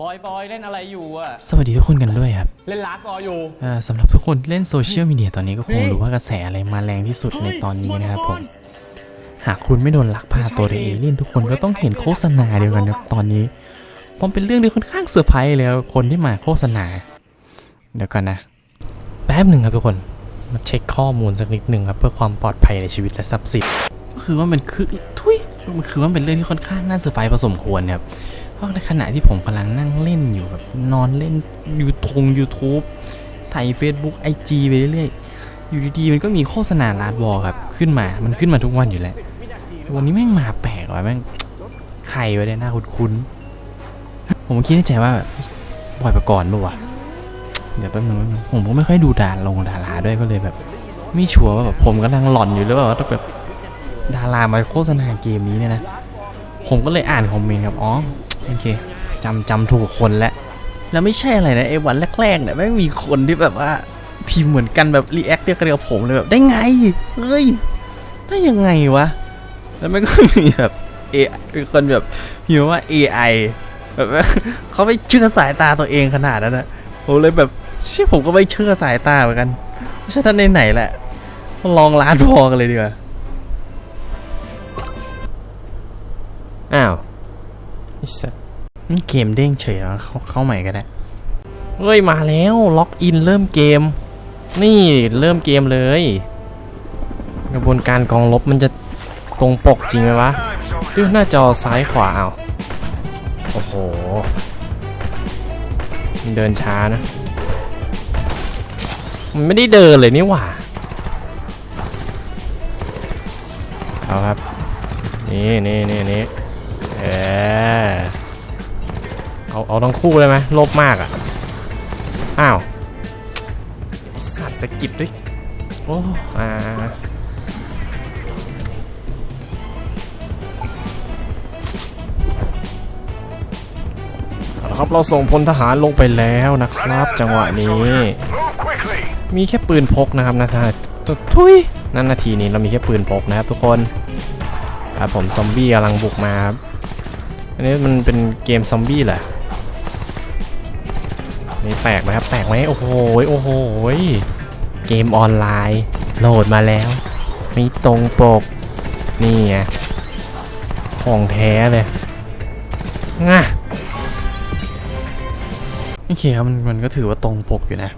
บอยบอยเล่นอะไรอยู่อะสวัสดีทุกคนกันด้วยครับเล่นลาสบออยู่ เอ่อสำหรับทุกคนที่เล่นโซเชียลมีเดียตอนนี้ก็คงรู้ว่ากระแสอะไรมาแรงที่สุดในตอนนี้นะครับผม หากคุณไม่โดนลักพาตัวโดยเอเลี่ยนทุกคนก็ต้องเห็นโฆษณาเดียวกันครับตอนนี้มันเป็นเรื่องที่ค่อนข้างเซอร์ไพรส์เลยครับคนที่มาโฆษณา เดี๋ยวกันนะ แป๊บหนึ่งครับทุกคนมาเช็คข้อมูลสักนิดหนึ่งครับเพื่อความปลอดภัยในชีวิตและทรัพย์สินก็คือว่ามันคือทุยมันคือว่ามันเป็นเรื่องที่ค่อนข้างน่าเซอร์ไพรส์พอสมควรครับ เพราะในขณะที่ผมกำลังนั่งเล่นอยู่แบบนอนเล่นยูทง YouTube ถ่าย Facebook IG ไปเรื่อยๆ อยู่ดีๆ มันก็มีโฆษณาลาดบอครับ ขึ้นมา มันขึ้นมาทุกวันอยู่แล้ว วันนี้แม่งมาแปลกว่ะแม่งใครไว้ได้หน้าคุ้นๆ ผมคิดในใจว่าแบบบอยประกรณ์ปะวะเดี๋ยวแป๊บนึงแป๊บนึงผมก็ไม่ค่อยดูดาลงดาราด้วยก็เลยแบบ ไม่ชัวร์ว่าแบบผมกำลังหลอนอยู่หรือเปล่าว่าต้องแบบดารามาโฆษณาเกมนี้เนี่ยนะ ผมก็เลยอ่านคอมเมนต์ครับ อ๋อ โอเคจำจำถูกคนแล้วแล้วไม่ใช่อะไรนะไอ้วันแรกๆเนี่ยไม่งมีคนที่แบบว่าพิมพ์เหมือนกันแบบรีแอคเดียวกันกับผมเลยแบบได้ไงเฮ้ยได้ยังไงวะแล้วมันก็มีแบบเอมีคนแบบพิมพ์ว่า AI แบบว่าเขาไม่เชื่อสายตาตัวเองขนาดนั้นนะผมเลยแบบเชื่อผมก็ไม่เชื่อสายตาเหมือนกันเพราะฉะนั้นไหนๆแหละลองร้านพอกันเลยดีกว่าอ้าวไอ้สัสนี่ เกมเด้งเฉยแล้วเข้าเข้าใหม่ก็ได้ เฮ้ย มาแล้วล็อกอินเริ่มเกม นี่เริ่มเกมเลย กระบวนการกองลบมันจะตรงปกจริงไหมวะเลือหน้าจอซ้ายขวาเอาโอ้โห มันเดินช้านะ มันไม่ได้เดินเลยนี่หว่า เอาครับ นี่นี่นี่นี่เออ เอาเอาทั้งคู่เลยไหมโลภมากอะ อ้าวสัตว์สะกิดด้วยโอ้อ่าเอาละครับเราส่งพลทหารลงไปแล้วนะครับ จังหวะนี้ มีแค่ปืนพกนะครับนะท่านทุยนั่นนาทีนี้เรามีแค่ปืนพกนะครับทุกคนครับผมซอมบี้กำลังบุกมาครับ อันนี้มันเป็นเกมซอมบี้แหละ นี่แตกไหมครับ แตกไหมโอ้โหโอ้โหเกมออนไลน์โหลดมาแล้วมีตรงปก นี่ไงของแท้เลยง่ะโอเคครับมันมันก็ถือว่าตรงปกอยู่นะ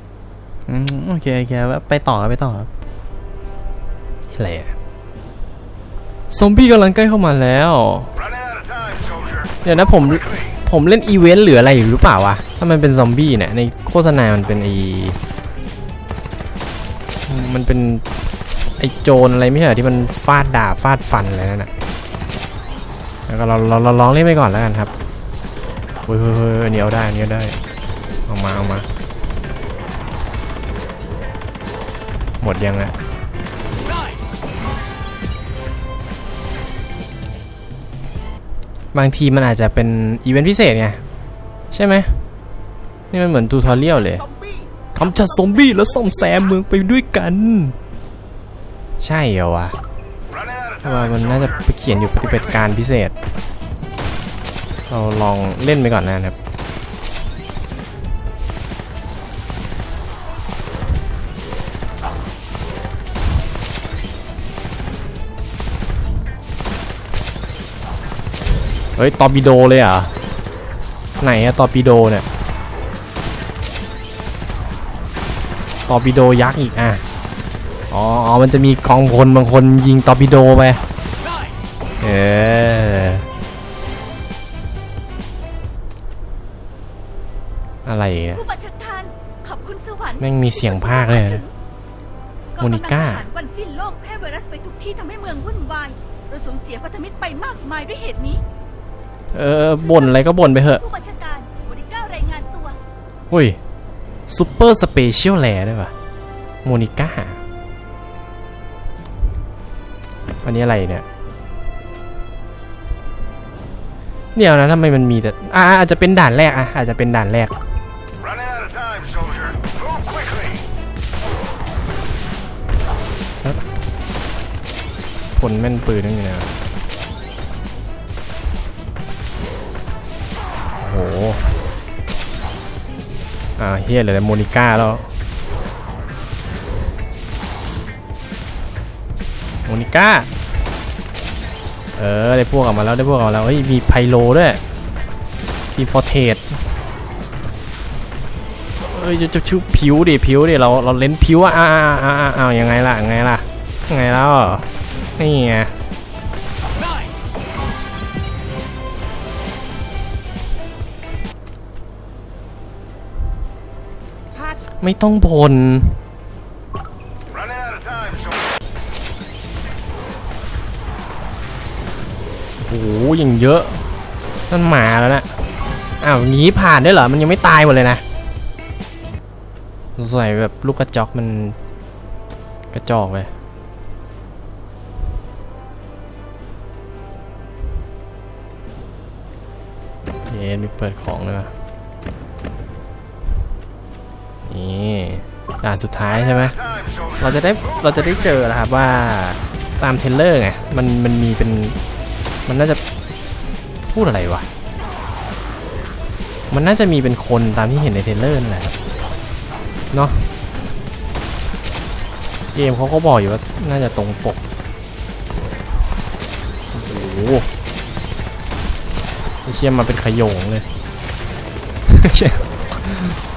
โอเคโอเคว่าไปต่อไปต่อครับอะไรอะซอมบี้กำลังใกล้เข้ามาแล้ว เดี๋ยวนะผม ผมเล่นอีเวนต์หรืออะไรอยู่หรือเปล่าวะ ถ้ามันเป็นซอมบี้เนี่ย ในโฆษณามันเป็นไอมันเป็นไอโจรอะไรไม่ใช่หรอที่มันฟาดดาบฟาดฟันอะไรนั่นน่ะแล้วก็เราเราเราลองเล่นไปก่อนแล้วกันครับเฮ้ยเฮ้ยเฮ้ยอันนี้เอาได้อันนี้เอาได้เอามาเอามา หมดยังอะ บางทีมันอาจจะเป็นอีเวนต์พิเศษไง ใช่ไหม นี่มันเหมือนทูทอเรียลเลยกำจัดซอมบี้แล้วซ่อมแซมเมืองไปด้วยกัน ใช่เหรอวะเพราะว่ามันน่าจะไปเขียนอยู่ปฏิบัติการพิเศษ เราลองเล่นไปก่อนนะครับ เฮ้ยตอร์ปิโดเลยเหรอะไหนอะตอร์ปิโดเนี่ยตอร์ปิโดยักษ์อีกอะอ๋ออ๋อมันจะมีกองพลบางคนยิงตอร์ปิโดไปเอออะไรเนี่ยผู้บัญชาการขอบคุณสวรรค์แม่งมีเสียงพากย์เลยนะโมนิก้ากองกำลังทหารวันสิ้นโลกแพร่ไวรัสไปทุกที่ทำให้เมืองวุ่นวายเราสูญเสียพันธมิตรไปมากมายด้วยเหตุนี้ เออบ่นอะไรก็บ่นไปเถอะผู้บัญชาการโมนิก้ารายงานตัว อุ้ยซูเปอร์สเปเชียลแลด้วยป่ะโมนิก้า อันนี้อะไรเนี่ย เดี๋ยวนะทำไมมันมีแต่อ่าอาจจะเป็นด่านแรกอะอาจจะเป็นด่านแรก Running out of time, soldier. Move quickly. ผลแม่นปืนนั่นอยู่นะ อ้โหอ่าเฮียเหลือแต่โมนิก้าแล้วโมนิก้าเออได้พวกออกมาแล้วได้พวกออกมาแล้วเฮ้ยมีไพโลด้วยมีฟอร์เทสเอ้ยจะจะชุบผิวดิผิวดิเราเราเล่นผิวอะอ่าอ่าอ่าอ่าอายังไงล่ะยังไงล่ะไงแล้วนี่ไง ไม่ต้องพลโอ้โหย่างเยอะนั่นหมาแล้วนะอ้าวหนีผ่านได้เหรอ มันยังไม่ตายหมดเลยนะสงสัยแบบลูกกระจอกมันกระจอกเลยเย็นมีเปิดของเลยว่ะ นี่ด่านสุดท้ายใช่ไหมเราจะได้เราจะได้เจอนะครับว่าตามเทเลอร์ไงมันมันมีเป็นมันน่าจะพูดอะไรวะมันน่าจะมีเป็นคนตามที่เห็นในเทเลอร์นั่นแหละเนาะเกมเขาก็บอกอยู่ว่าน่าจะตรงปกโอ้โหเชี่ยมาเป็นขยงเลย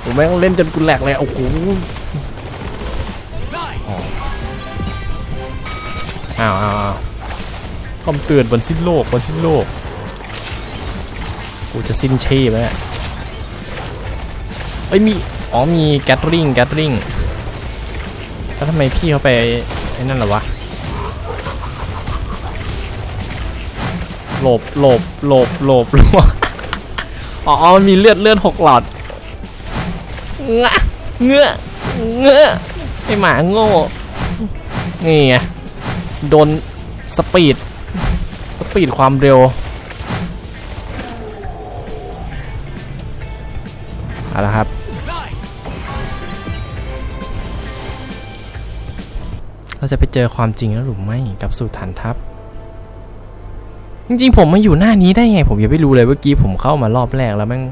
ผมแม่งเล่นจนกูแหลกเลย โอ้โหอ้าวอ้าวคำเตือนวันสิ้นโลกวันสิ้นโลก กูจะสิ้นชีพแล้วเนี่ยเอ้ยมี อ๋อมีแกตริงแกตริงแล้วทำไมพี่เขาไปไอ้นั่นเหรอวะ หลบหลบหลบหลบหลบอ๋อมันมีเลือดเลือดหกหลอด งะเงื้อเงื้อไอหมาโง่ นี่ไงโดนสปีด สปีดความเร็ว เอาละครับ เราจะไปเจอความจริงแล้วหรือไม่กับสู่ฐานทัพ จริงๆ ผมมาอยู่หน้านี้ได้ไง ผมยังไม่รู้เลยเมื่อกี้ผมเข้ามารอบแรกแล้วแม่ง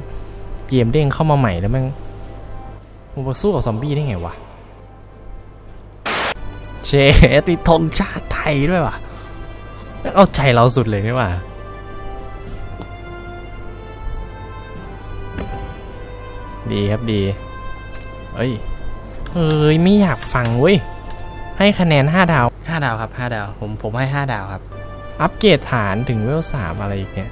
เกมเด้งเข้ามาใหม่แล้วแม่ง ผมมาสู้กับซอมบี้ได้ไงวะ เชฟมีธงชาติไทยด้วยว่ะเอาใจเราสุดเลยนี่ว่ะดีครับดี เอ้ยเอ้ย ไม่อยากฟังเว้ย ให้คะแนน 5 ดาว 5 ดาวครับ 5 ดาว ผมผมให้ 5 ดาวครับ อัปเกรดฐานถึงเวลสามอะไรอีกเนี่ย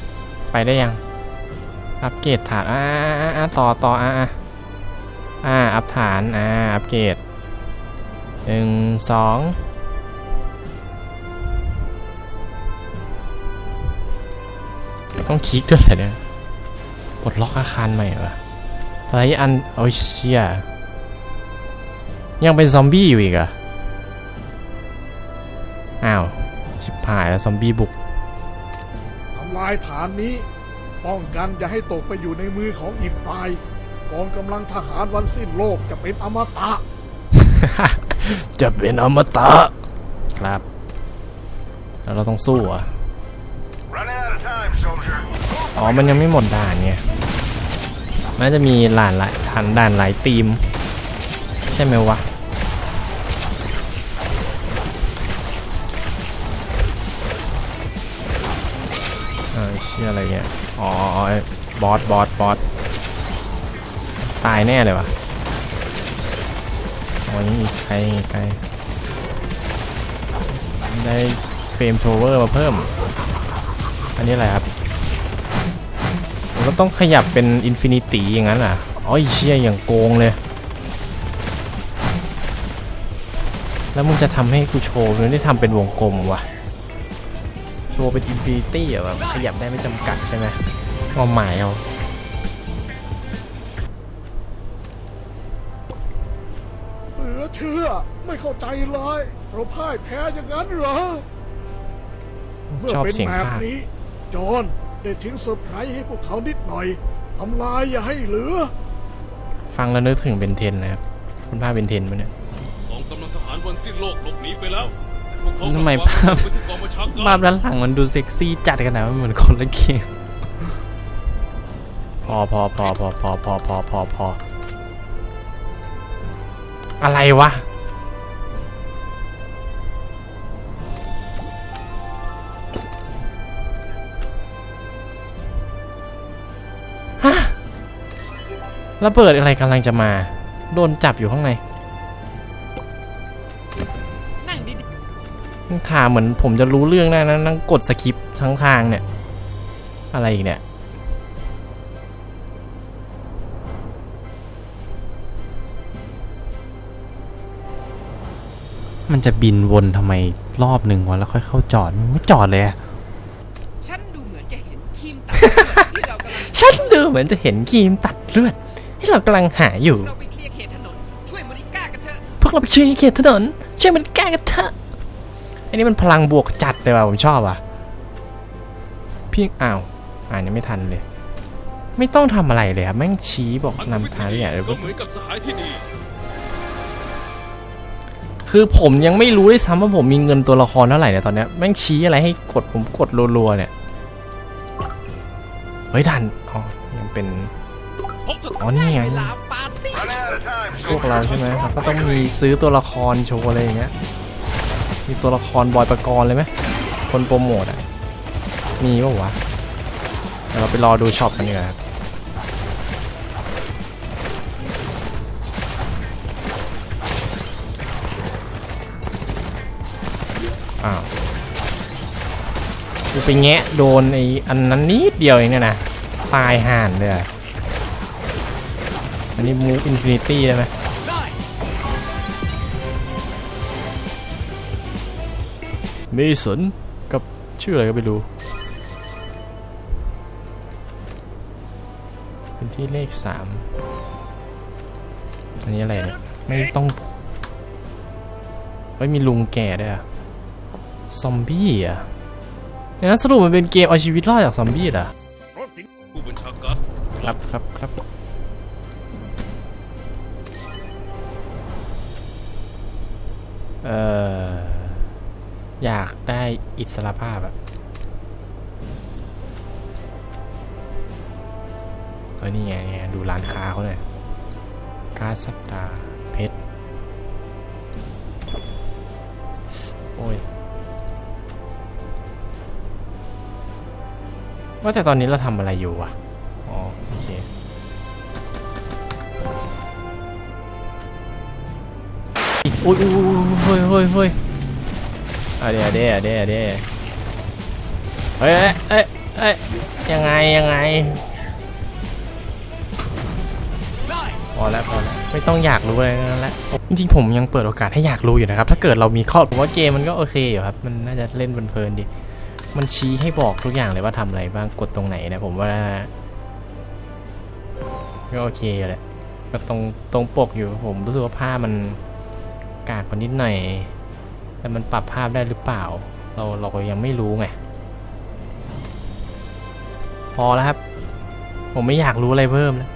ไปได้ยัง อัปเกรดฐานอ่าอ่าต่อต่ออ่าอ่าอัพฐานอ่าอัปเกรดหนึ่งสองต้องคลิกด้วยเหรอเนี่ยปลดล็อกอาคารใหม่เหรอตอนนี้อันโอ้ยเชี่ยยังเป็นซอมบี้อยู่อีกเหรอะอ้าว ชิบหายแล้วซอมบี้บุกายฐานนี้ ป้องกันอย่าให้ตกไปอยู่ในมือของอีกฝ่ายกองกำลังทหารวันสิ้นโลกจะเป็นอมตะ จะเป็นอมตะ ครับ แล้วเราต้องสู้เหรอะ Running out of time, soldier. อ๋อ มันยังไม่หมดด่านไงมันน่าจะมีหลานหลายฐานด่านหลายทีม ใช่ไหมวะ เออเชื่ออะไรเงี้ย อ๋อบอส บอส บอส ตายแน่เลยวะอ๋อยังอีกไกลอีกไกลได้เฟรมโทเวอร์มาเพิ่ม อันนี้อะไรครับมันก็ต้องขยับเป็นอินฟินิตี้อย่างนั้นอะอ๋อเชี่ยอย่างโกงเลย แล้วมึงจะทำให้กูโชว์มึงได้ทำเป็นวงกลมว่ะ โชว์เป็นอินฟินิตี้อะแบบขยับได้ไม่จำกัดใช่ไหมความหมายเอาเหลือเชื่อไม่เข้าใจเลยเราพ่ายแพ้อย่างนั้นเหรอเมื่อชอบเป็นเสียงแบบภาคนี้ จอห์นได้ทิ้งเซอร์ไพรส์ให้พวกเขานิดหน่อยทำลายอย่าให้เหลือ ฟังแล้วนึกถึงเบนเทนนะครับ คุณภาพเบนเทนปะเนี่ยกองกำลังทหารวันสิ้นโลกหลบหนีไปแล้วพวกเขา ทำไมกลับภาพไปที่กองบัญชาการภาพด้านหลังมันดูเซ็กซี่จัดขนาดมันเหมือนคนละเกมพอพอพอพอพอพอพอพอพออะไรวะฮะระเบิดอะไรกำลังจะมา โดนจับอยู่ข้างใน ถามเหมือนผมจะรู้เรื่องได้นะนั่งกดสคิปทั้งทางเนี่ย อะไรอีกเนี่ยมันจะบินวนทำไมรอบหนึ่งวะแล้วค่อยเข้าจอดมันไม่จอดเลยอะฉันดูเหมือนจะเห็นทีมตัดที่เรากำลังฉันดูเหมือนจะเห็นครีมตัดเลือดที่เรากำลังหาอยู่เราไปเคลียร์เขตถนนช่วยมริก้ากันเถอะพวกเราไปช่วยเขตถนนช่วยมันแก้กันเถอะ อันนี้มันพลังบวกจัดเลยว่ะผมชอบอะพี่อ้าวอ่านยังไม่ทันเลย ไม่ต้องทำอะไรเลยครับแม่งชี้บอกนำทางที่ที่นี่ไหนเลยคือผมยังไม่รู้ด้วยซ้ำว่าผมมีเงินตัวละครเท่าไหร่เนี่ยตอนเนี้ยแม่งชี้อะไรให้กดผมกดรัวๆเนี่ยเฮ้ยทันอ๋อยังเป็นอ๋อนี่ไงพวกเราใช่ไหมครับก็ต้องมีซื้อตัวละครโชว์อะไรอย่างเงี้ย มีตัวละครบอยประกรณ์เลยไหมคนโปรโมทอะ มีป่าวะเดี๋ยวเราไปรอดูช็อปกันดีกว่าครับอ้าวกูไปแงะโดนไอ้อันนั้นนิดเดียวเองเนี่ยนะ ตายห่านเลย อันนี้มูอินฟินิตี้ได้ไหม เมสันกับชื่ออะไรก็ไม่รู้ เป็นที่เลขสามอันนี้อะไรเนี่ย ไม่ต้องไม่มีลุงแก่ด้วยอะซอมบี้อะเนี่ยนะสรุปมันเป็นเกมเอาชีวิตรอดจากซอมบี้เหรอะผู้บัญชาการครับครับครับเอ่อ อยากได้อิสรภาพอะเออนี่ไงนี่ไงดูร้านค้าเขาหน่ยการสัปดาห์เพชร โอ้ย ว่าแต่ตอนนี้เราทำอะไรอยู่วะอ๋อ โอเคอุ้ยอุ้ยเฮ้ยเฮ้ยเฮ้ย อะเดี๋ยวเดี๋ยวเดี๋ยวเดี๋ยวเฮ้ยเอ้ยเอ้ยเอ้ยยังไงยังไงพอแล้วพอแล้วไม่ต้องอยากรู้อะไรงนั้นแหละจริงๆผมยังเปิดโอกาสให้อยากรู้อยู่นะครับ ถ้าเกิดเรามีข้อผมว่าเกมมันก็โอเคอยู่ครับ มันน่าจะเล่นเพลินๆดี มันชี้ให้บอกทุกอย่างเลยว่าทำอะไรบ้างกดตรงไหนนะ ผมว่าก็โอเคอยู่แหละก็ตรงตรงปกอยู่ผมรู้สึกว่าภามันกากกว่านิดหน่อย แต่มันปรับภาพได้หรือเปล่า เราเราก็ยังไม่รู้ไง พอแล้วครับ ผมไม่อยากรู้อะไรเพิ่มแล้ว